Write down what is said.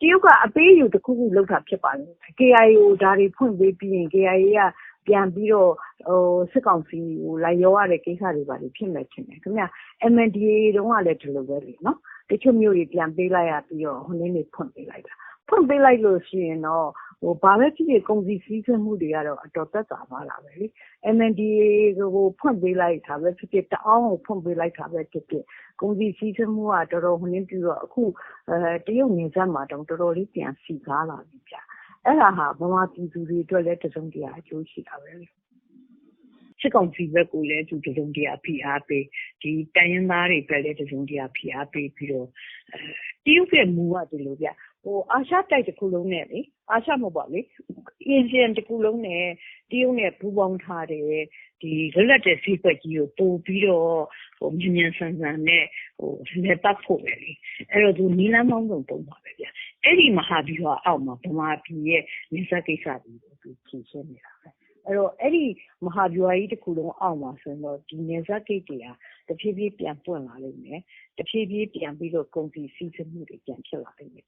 တရုတ်ကအပေးအယူတခုခုလုပ်တာဖြစ်ပါလိမ့်မယ်။ KIA ကိုဒါတွေဖွင့်ပေးပြီးရင် KIA ကပြန်ပြီးတော့စစ်ကောင်စီကိုလိုက်လျောရတဲ့ကိစ္စတွေဘာတွေဖြစ်မယ်ထင်တယ်ခင်ဗျ။ MNDAA တုန်းကလည်းဒီလိုပဲလေနော်။တချို့မြို့တွေပြန်ပေးလိုက်ရပြီးတော့ဖွင့်ပေးလိုက်တာ။ဖွင့်ပေးလိုက်လို့ရှိရင်တော့ ဘာပဲဖြစ်ဖြစ်ကုန်စည်စီးဆင်းမှုတွေကတော့အတော်သက်သာသွားတာပဲလေ။ MNDAA ကိုဖွင့်ပေးလိုက်တာပဲဖြစ်ဖြစ်တအောင်းကိုဖွင့်ပေးလိုက်တာပဲဖြစ်ဖြစ်ကုန်စည်စီးဆင်းမှုကတော်တော်ဟိုနေ့ပြီးတော့အခုတရုတ်နယ်စပ်မှာတောင်တော်တော်လေးပြန်စည်ကားလာပြီဗျ။အဲ့ဒါဟာဗမာပြည်သူတွေအတွက်လည်းတစုံတရာအကျိုးရှိတာပဲလေ။ စစ်ကောင်စီဘက်ကိုလည်း သူတစုံတရာဖိအားပေးဒီတိုင်းရင်းသားတွေဘက်လည်း တစုံတရာဖိအားပေးပြီးတော့ တရုတ်ရဲ့မူက ဒီလိုဗျဟိုအာရှတိုက်တစ်ခုလုံးနဲ့လေအာရှမဟုတ်ပါလေအင်ဂျင်တစ်ခုလုံးနဲ့ တရုတ်နဲ့ ပူးပေါင်းထားတဲ့ဒီလွတ်လပ်တဲ့ဈေးကွက်ကြီးကို ပို့ပြီးတော့ဟိုမြန်မြန်ဆန်ဆန်နဲ့ဟိုလက်ပတ်ဖို့ပဲလေ အဲ့တော့ သူနီလန်းမောင်းစုံတုံးပါပဲဗျ အဲ့ဒီမဟာဗျူဟာအောက်မှာ ဗမာပြည်ရဲ့နေဆက်ကိစ္စတွေကို သူဖြည့်ရှင်းနေတာပဲ အဲ့တော့အဲ့ဒီ မဟာဗျူဟာကြီးတစ်ခုလုံးအောက်မှာဆိုရင်တော့ဒီနေဆက်ဂိတ်တွေဟာတဖြည်းဖြည်းပြန်ပွင့်လာလိမ့်မယ် တဖြည်းဖြည်းပြန်ပြီးတော့ ကုန်စည်စီးဆင်းမှုတွေ ပြန်ဖြစ်လာလိမ့်မယ်